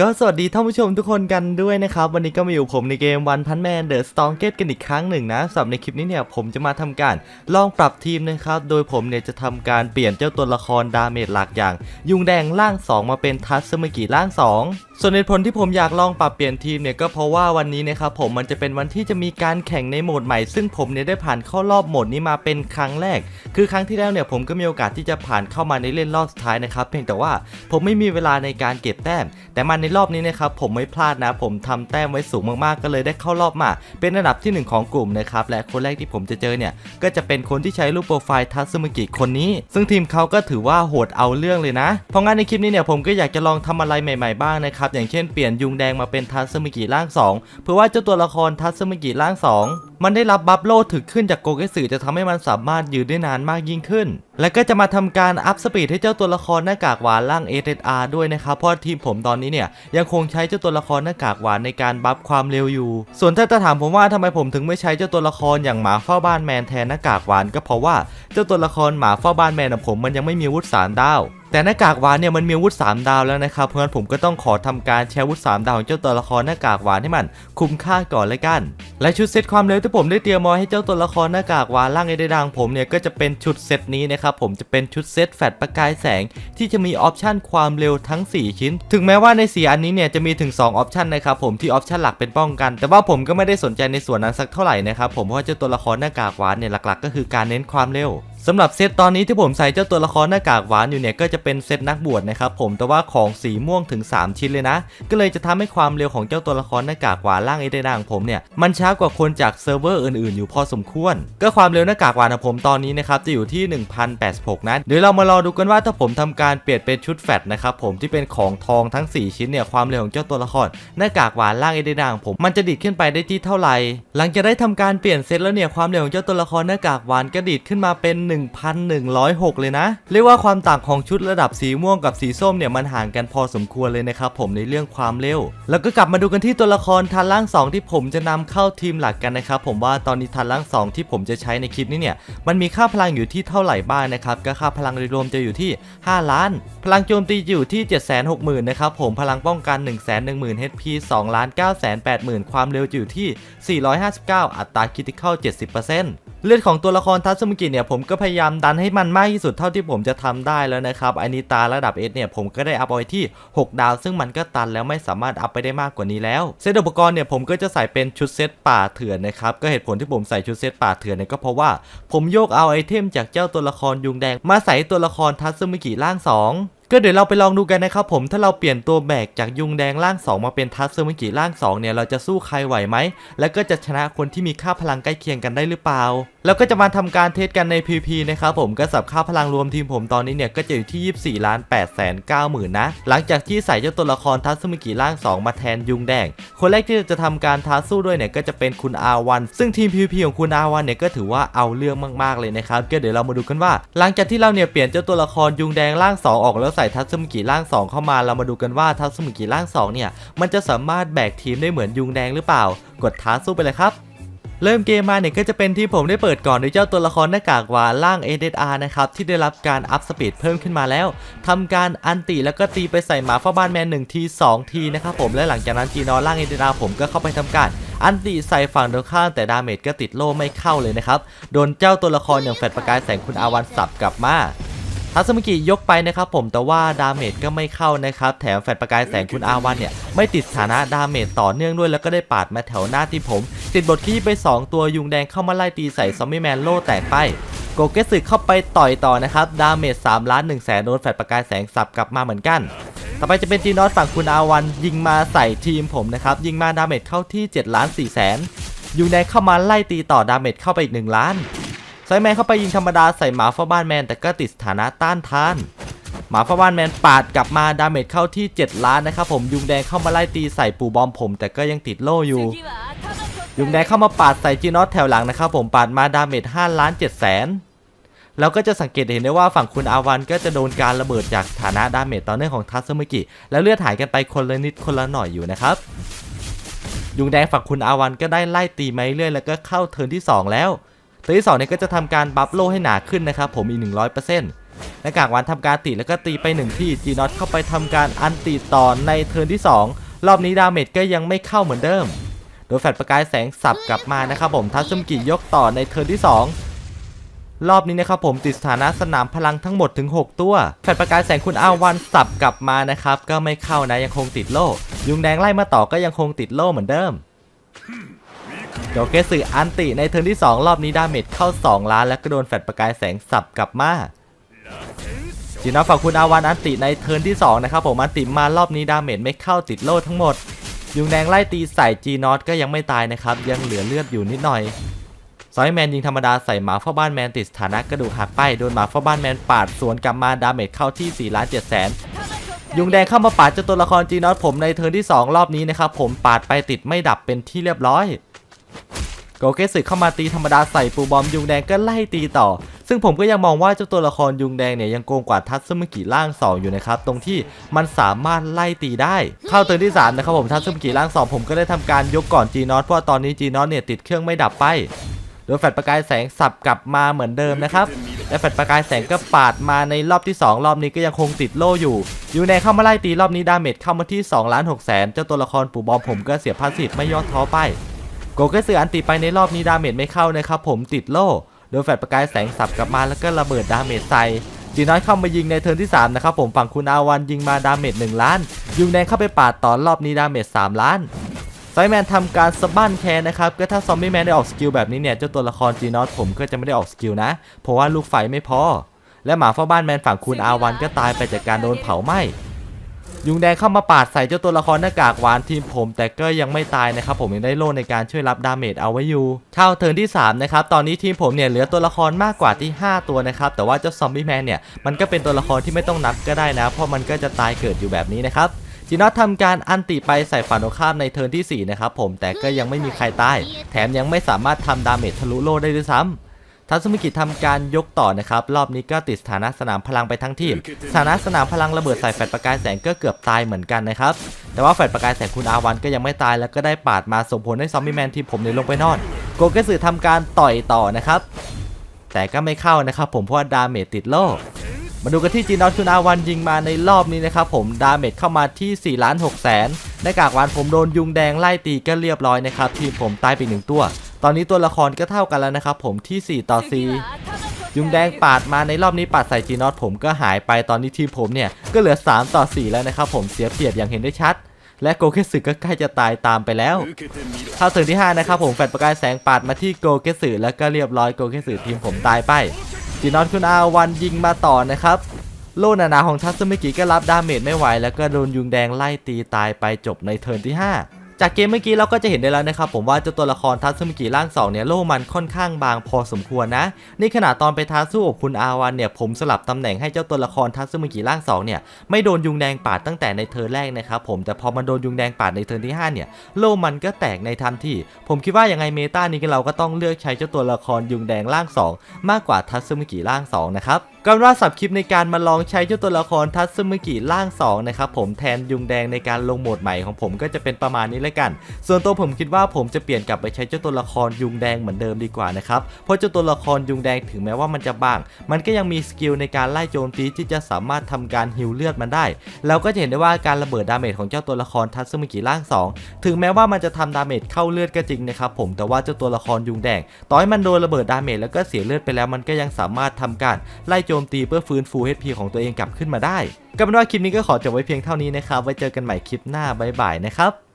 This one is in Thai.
ก็สวัสดีท่านผู้ชมทุกคนกันด้วยนะครับ วันนี้ก็มาอยู่ผมในเกมวันพันแมนเดอะสตองเกตกันอีกครั้งหนึ่งนะสำหรับในคลิปนี้เนี่ยผมจะมาทำการลองปรับทีมนะครับ โดยผมเนี่ยจะทำการเปลี่ยนเจ้าตัวละครดาเมจหลักอย่าง ยุงแดงร่าง 2 มาเป็นทัสเมกิร่าง 2 ส่วนเหตุผลที่ผมอยากลองปรับเปลี่ยนทีมเนี่ยก็เพราะว่าวันนี้นะครับผมมันจะเป็นวันที่จะมีการแข่งในโหมดใหม่ ซึ่งผมเนี่ยได้ผ่านเข้ารอบโหมดนี้มาเป็นครั้งแรก คือครั้งที่แล้วเนี่ยผมก็มีโอกาสที่จะผ่านเข้ามาในเล่นรอบสุดท้ายนะครับเพียงแต่ว่าผมไม่มีเวลาในการเก็บแต้ม แต่มาในรอบนี้นะครับผมไม่พลาดนะ ผมทำแต้มไว้สูงมากๆก็เลยได้เข้ารอบมา เป็นอันดับที่หนึ่งของกลุ่มนะครับและคนแรกที่ผมจะเจอเนี่ยก็จะเป็นคนที่ใช้รูปโปรไฟล์ทัสึมกิคนนี้ ซึ่งทีมเขาก็ถือว่าโหดเอาเรื่องเลยนะเพราะงั้นในคลิปนี้เนี่ยผมก็อยากจะลองทำอะไรใหม่ ๆบ้างนะครับอย่างเช่นเปลี่ยนยุงแดงมาเป็นทัสึมกิร่างสองเพื่อว่าเจ้าตัวละครทัสึมกิร่างสองมันได้รับบัฟโลถึกขึ้นจากโกเกสึจะทำให้มันสามารถยืนได้นานมากยิ่งขึ้น และก็จะมาทำการอัพสปีดให้เจ้าตัวละครหน้ากากหวานร่าง SSR ด้วยนะครับเพราะทีมผมตอนนี้เนี่ยยังคงใช้เจ้าตัวละครหน้ากากหวานในการบัฟความเร็วอยู่ ส่วนถ้าจะถามผมว่าทำไมผมถึงไม่ใช้เจ้าตัวละครอย่างหมาเฝ้าบ้านแมนแทนหน้ากากหวานก็เพราะว่าเจ้าตัวละครหมาเฝ้าบ้านแมนของผมมันยังไม่มีวุธสามดาว แต่หน้ากากหวานเนี่ยมันมีอาวุธ3ดาวแล้วนะครับเพราะฉะนั้นผมก็ต้องขอทำการแชร์อาวุธ3ดาวของเจ้าตัวละครหน้ากากหวานให้มัน คุ้มค่าก่อนเลยกัน และชุดเซตความเร็วที่ผมได้เตรียมมาให้เจ้าตัวละครหน้ากากหวานร่างไอเดดังผมเนี่ยก็จะเป็นชุดเซตนี้นะครับผมจะเป็นชุดเซตแฟลชประกายแสง ที่จะมีออปชันความเร็วทั้ง 4 ชิ้น ถึงแม้ว่าในสีอันนี้เนี่ยจะมีถึง2ออปชันนะครับผมที่ออปชันหลักเป็นป้องกัน แต่ว่าผมก็ไม่ได้สนใจในส่วนนั้นสักเท่าไหร่นะครับผมเพราะเจ้าตัวละครหน้ากากหวานเนี่ยหลักๆ ก็คือการเน้นความเร็ว สำหรับเซตตอนนี้ที่ผมใส่เจ้าตัวละครหน้ากากหวานอยู่เนี่ยก็จะเป็นเซตนักบวชนะครับผมแต่ว่าของสีม่วงถึง 3 ชิ้นเลยนะ ก็เลยจะทำให้ความเร็วของเจ้าตัวละครหน้ากากหวานล่างไอเดนางผมเนี่ยมันช้ากว่าคนจากเซิร์ฟเวอร์อื่นๆอยู่พอสมควร ก็ความเร็วหน้ากากหวานของผมตอนนี้นะครับจะอยู่ที่ 1086 นะเดี๋ยวเรามารอดูกันว่าถ้าผมทำการเปลี่ยนเป็นชุดแฟตนะครับผมที่เป็นของทองทั้ง 4 ชิ้นเนี่ยความเร็วของเจ้าตัวละครหน้ากากหวานล่างไอเดนางผมมันจะดีดขึ้นไปได้ที่เท่าไหร่หลังจากได้ทำการเปลี่ยนเซตแล้วเนี่ยความเร็วของเจ้าตัวละครหน้ากากหวานก็ดีดขึ้นมาเป็น1,106 เลยนะ เรียกว่าความต่างของชุดระดับสีม่วงกับสีส้มเนี่ยมันห่างกันพอสมควรเลยนะครับผมในเรื่องความเร็ว แล้วก็กลับมาดูกันที่ตัวละครทันล่าง 2 ที่ผมจะนำเข้าทีมหลักกันนะครับผมว่าตอนนี้ทันล่าง 2 ที่ผมจะใช้ในคลิปนี้เนี่ยมันมีค่าพลังอยู่ที่เท่าไหร่บ้างนะครับก็ค่าพลังโดยรวมจะอยู่ที่ 5 ล้าน พลังโจมตีอยู่ที่ 760,000นะครับผมพลังป้องกัน 110,000 HP 2ล้าน980,000 ความเร็วจะอยู่ที่ 459 อัตราคิติคอล70% เลือดของตัวละครทัศมกิเนี่ยผมก็พยายามดันให้มันมากที่สุดเท่าที่ผมจะทำได้แล้วนะครับอันนี้ตาระดับ S เนี่ยผมก็ได้อัพไว้ที่ 6 ดาว ซึ่งมันก็ตันแล้วไม่สามารถอัพไปได้มากกว่านี้แล้วเซตอุปกรณ์เนี่ยผมก็จะใส่เป็นชุดเซตป่าเถื่อนนะครับก็เหตุผลที่ผมใส่ชุดเซตป่าเถื่อนเนี่ยก็เพราะว่าผมโยกเอาไอเทมจากเจ้าตัวละครยุงแดงมาใส่ตัวละครทัศมกิร่าง 2 ก็เดี๋ยวเราไปลองดูกันนะครับผมถ้าเราเปลี่ยนตัวแบกจากยุงแดงร่าง 2 มาเป็นทัสเซอร์มิกิร่าง 2 เนี่ยเราจะสู้ใครไหวไหม แล้วก็จะชนะคนที่มีค่าพลังใกล้เคียงกันได้หรือเปล่า แล้วก็จะมาทำการเทสกันใน PP นะครับผมก็สับค่าพลังรวมทีมผมตอนนี้เนี่ยก็จะอยู่ที่ 24ล้าน8แสน9หมื่นนะ หลังจากที่ใส่เจ้าตัวละครทัสเซอร์มิกิร่าง 2 มาแทนยุงแดง คนแรกที่จะทำการท้าสู้ด้วยเนี่ยก็จะเป็นคุณอาวันซึ่งทีม PP ของคุณอาวันเนี่ยก็ถือว่าเอาเรื่องมากๆเลยนะครับก็เดี๋ยวเรามาดูกันว่า หลังจากที่เราเนี่ยเปลี่ยนเจ้าตัวละครยุงแดงร่าง 2 ออกแล้วใส่ทัสเซอร์มิกิร่าง 2 เข้ามาเรามาดูกันว่าทัสเซอร์มิกิร่าง 2 เนี่ย มันจะสามารถแบกทีมได้เหมือนยุงแดงหรือเปล่า กดท้าสู้ไปเลยครับเริ่มเกมมาเนี่ยก็จะเป็นที่ผมได้เปิดก่อนด้วยเจ้าตัวละครหน้ากากวาล่าง ADR นะครับที่ได้รับการอัพสปีดเพิ่มขึ้นมาแล้วทำการอันติแล้วก็ตีไปใส่หมาฟ้าบ้านแมน1ที2ทีนะครับผมและหลังจากนั้นจีนอล่าง ADR ผมก็เข้าไปทำการ อันติใส่ฝั่งตรงข้ามแต่ดาเมจก็ติดโล่ไม่เข้าเลยนะครับโดนเจ้าตัวละครอย่างแฟดประกายแสงคุณอาวันสับกลับมา ทัศมิกิยกไปนะครับผมแต่ว่าดาเมจก็ไม่เข้านะครับแถมแฟดประกายแสงคุณอาวันเนี่ยไม่ติดสถานะดาเมจต่อเนื่องด้วยแล้วก็ได้ปาดมาแถวหน้าที่ผม ติดบทขี้ไป 2 ตัวยุงแดงเข้ามาไล่ตีใส่ซอมบี้แมนโล่แตกไปโกเกสึเข้าไปต่อยต่อนะครับ ดาเมจ3ล้าน1แสนโดนแฟดประกายแสงสับกลับมาเหมือนกัน ต่อไปจะเป็นจีนอสฝั่งคุณอาวัน ยิงมาใส่ทีมผมนะครับ ยิงมาดาเมจเข้าที่7ล้าน4แสนยุงแดงเข้ามาไล่ตีต่อดาเมจเข้าไปอีก 1 ล้าน ไซแมนเข้าไปยิงธรรมดาใส่หมาฟ้าบ้านแมน แต่ก็ติดสถานะต้านทาน หมาฟ้าบ้านแมนปาดกลับมาดาเมจเข้าที่ 7 ล้านนะครับผมยุงแดงเข้ามาไล่ตีใส่ปูบอมผม แต่ก็ยังติดโล่อยู่ ยุงแดงเข้ามาปาดใส่จีนอสแถวหลังนะครับผมปาดมาดาเมจ5ล้าน7แสนแล้วก็จะสังเกตเห็นได้ว่าฝั่งคุณอาวันก็จะโดนการระเบิดจากฐานะดาเมจต่อเนื่องของทัสเมกิแล้วเลือดหายกันไปคนละนิดคนละหน่อยอยู่นะครับ ยุงแดงฝั่งคุณอาวันก็ได้ไล่ตีมาเรื่อยแล้วก็เข้าเทิร์นที่ 2 แล้ว เทิร์นที่2เนี่ยก็จะทำการบัฟโลให้หนาขึ้นนะครับผมอีก 100%และหน้ากากวานทำการติแล้วก็ตีไปหนึ่งที่จีน็อตเข้าไปทำการอันติต่อในเทิร์นที่ 2 รอบนี้ดาเมจก็ยังไม่เข้าเหมือนเดิม โดยแฟลชประกายแสงสับกลับมานะครับผมทัศมกิยกต่อในเทิร์นที่ 2รอบนี้นะครับผมติดสถานะสนามพลังทั้งหมดถึง 6 ตัวแฟลชประกายแสงคุณอาวันสับกลับมานะครับ ก็ไม่เข้านะยังคงติดโล่ยุงแดงไล่มาต่อก็ยังคงติดโล่เหมือนเดิม โจเกสึอันติในเทิร์นที่ 2 รอบนี้ดาเมจเข้า 2 ล้าน แล้วก็โดนแฟลชประกายแสงสับกลับมาจีนอตฝั่งคุณอาวันอันติในเทิร์นที่ 2 นะครับผมอันติมารอบนี้ดาเมจไม่เข้าติดโล่ทั้งหมด ยุงแดงไล่ตีใส่จีนอตก็ยังไม่ตายนะครับ ยังเหลือเลือดอยู่นิดหน่อยซอยแมนยิงธรรมดาใส่หมาเฝ้าบ้านแมนติดสถานะกระดูกหักไปโดนหมาเฝ้าบ้านแมนปาดสวนกลับมาดาเมจเข้าที่4ล้าน7แสนยุงแดงเข้ามาปาดเจ้าตัวละครจีนอตผมในเทิร์นที่ 2 รอบนี้นะครับผมปาดไปติดไม่ดับเป็นที่เรียบร้อย โกเกสึเข้ามาตีธรรมดาใส่ปูบอมยุงแดงก็ไล่ตีต่อ ซึ่งผมก็ยังมองว่าเจ้าตัวละครยุงแดงเนี่ยยังโกงกว่าทัตสึมิกิล่าง 2 อยู่นะครับ ตรงที่มันสามารถไล่ตีได้ เข้าเทิร์นที่ 3 นะครับผมทัตสึมิกิล่าง 2 ผมก็ได้ทำการยกก่อนจีนอตเพราะตอนนี้จีนอตเนี่ยติดเครื่องไม่ดับไปโดยแฟลชประกายแสงสับกลับมาเหมือนเดิมนะครับและแฟลชประกายแสงก็ปาดมาในรอบที่ 2 รอบนี้ก็ยังคงติดโล่อยู่ยูแนเข้ามาไล่ตีรอบนี้ดาเมจเข้ามาที่2ล้าน6แสนเจ้าตัวละครปู่บอมผมก็เสียพาสซีไม่ย่อท้อไป โกเกสืออันติไปในรอบนี้ดาเมจไม่เข้านะครับผมติดโล่โดยแฟลชประกายแสงสับกลับมาแล้วก็ระเบิดดาเมจใส่จีน้อยเข้ามายิงในเทิร์นที่ 3 นะครับผมฝั่งคุณอาวันยิงมาดาเมจ1ล้าน ยุงแดงเข้าไปปาดต่อรอบนี้ดาเมจ3ล้านไซแมนทำการสะบั้นแคนนะครับก็ถ้าซอมบี้แมนได้ออกสกิลแบบนี้เนี่ยเจ้าตัวละครจีนอสผมก็จะไม่ได้ออกสกิลนะ เพราะว่าลูกไฟไม่พอ และหมาเฝ้าบ้านแมนฝั่งคุณอาวันก็ตายไปจากการโดนเผาไหม้ ยุงแดงเข้ามาปาดใส่เจ้าตัวละครหน้ากากหวานทีมผม แต่ก็ยังไม่ตายนะครับผมยังได้โล่ในการช่วยรับดาเมจเอาไว้อยู่เข้าเทิร์นที่3นะครับตอนนี้ทีมผมเนี่ยเหลือตัวละครมากกว่าที่ 5 ตัวนะครับแต่ว่าเจ้าซอมบี้แมนเนี่ยมันก็เป็นตัวละครที่ไม่ต้องนับก็ได้นะ เพราะมันก็จะตายเกิดอยู่แบบนี้นะครับจีนอตทำการอันติไปใส่ฝั่งตรงข้ามในเทิร์นที่4นะครับผมแต่ก็ยังไม่มีใครตายแถมยังไม่สามารถทำดาเมจทะลุโล่ได้ด้วยซ้ำ ทัศมิกิทำการยกต่อนะครับ รอบนี้ก็ติดสถานะสนามพลังไปทั้งทีม สถานะสนามพลังระเบิดใส่แฟลชประกายแสงก็เกือบตายเหมือนกันนะครับ แต่ว่าแฟลชประกายแสงคุณอาวันก็ยังไม่ตายแล้วก็ได้ปาดมาส่งผลให้ซอมบี้แมนทีมผมเนี่ยลงไปนอน โกเกสึทำการต่อยต่อนะครับ แต่ก็ไม่เข้านะครับผมเพราะว่าดาเมจติดโลมาดูกันที่จีนอตคุณอาวันยิงมาในรอบนี้นะครับผมดาเมจเข้ามาที่4ล้าน6แสนหน้ากากวานผมโดนยุงแดงไล่ตีก็เรียบร้อยนะครับทีมผมตายไปหนึ่งตัว ตอนนี้ตัวละครก็เท่ากันแล้วนะครับผมที่ 4 ต่อ 4 ยุงแดงปาดมาในรอบนี้ปาดใส่จีนอตผมก็หายไปตอนนี้ทีมผมเนี่ยก็เหลือ 3 ต่อ 4 แล้วนะครับผมเสียเปรียบอย่างเห็นได้ชัด และโกเกสึก็ใกล้จะตายตามไปแล้ว เข้าถึงที่ 5 นะครับผมแฟลชประกายแสงปาดมาที่โกเกสึแล้วก็เรียบร้อยโกเกสึทีมผมตายไปจีนอตคุณอาวันยิงมาต่อนะครับโลนานาของทัศมิกิก็รับดาเมจไม่ไหวแล้วก็โดนยุงแดงไล่ตีตายไปจบในเทิร์นที่ 5 จากเกมเมื่อกี้เราก็จะเห็นได้แล้วนะครับผมว่าเจ้าตัวละครทัศมิกิร่าง2เนี่ยโล่มันค่อนข้างบางพอสมควรนะนี่ขนาดตอนไปท้าสู้กับคุณอาวันเนี่ยผมสลับตำแหน่งให้เจ้าตัวละครทัศมิกิร่าง2เนี่ยไม่โดนยุงแดงปาดตั้งแต่ในเทิร์แรกนะครับผมแต่พอมันโดนยุงแดงปาดในเทิร์ที่5เนี่ยโล่มันก็แตกในทันทีผมคิดว่ายังไงเมตานี้เราก็ต้องเลือกใช้เจ้าตัวละครยุงแดงร่าง 2 มากกว่าทัศมิกิร่าง2นะครับก็เป็นว่าสับคลิปในการมาลองใช้เจ้าตัวละครทัศมิกิร่าง2นะครับผมแทนยุงแดงในการลงโหมดใหม่ของผมก็จะเป็นประมาณนี้แล้วกัน ส่วนตัวผมคิดว่าผมจะเปลี่ยนกลับไปใช้เจ้าตัวละครยุงแดงเหมือนเดิมดีกว่านะครับ เพราะเจ้าตัวละครยุงแดงถึงแม้ว่ามันจะบาง มันก็ยังมีสกิลในการไล่โจมตีที่จะสามารถทำการฮิวเลือดมันได้เราก็จะเห็นได้ว่าการระเบิดดาเมจของเจ้าตัวละครทัศมิกิร่าง 2 ถึงแม้ว่ามันจะทำดาเมจเข้าเลือดก็จริงนะครับผม แต่ว่าเจ้าตัวละครยุงแดงต่อให้มันโดนระเบิดดาเมจแล้วก็เสียเลือดไปแล้ว มันก็ยังสามารถทำการไล่โจมตีเพื่อฟื้นฟู HP ของตัวเองกลับขึ้นมาได้ก็เป็นว่าคลิปนี้ก็ขอจบไว้เพียงเท่านี้นะครับ ไว้เจอกันใหม่คลิปหน้าบ๊ายบายนะครับ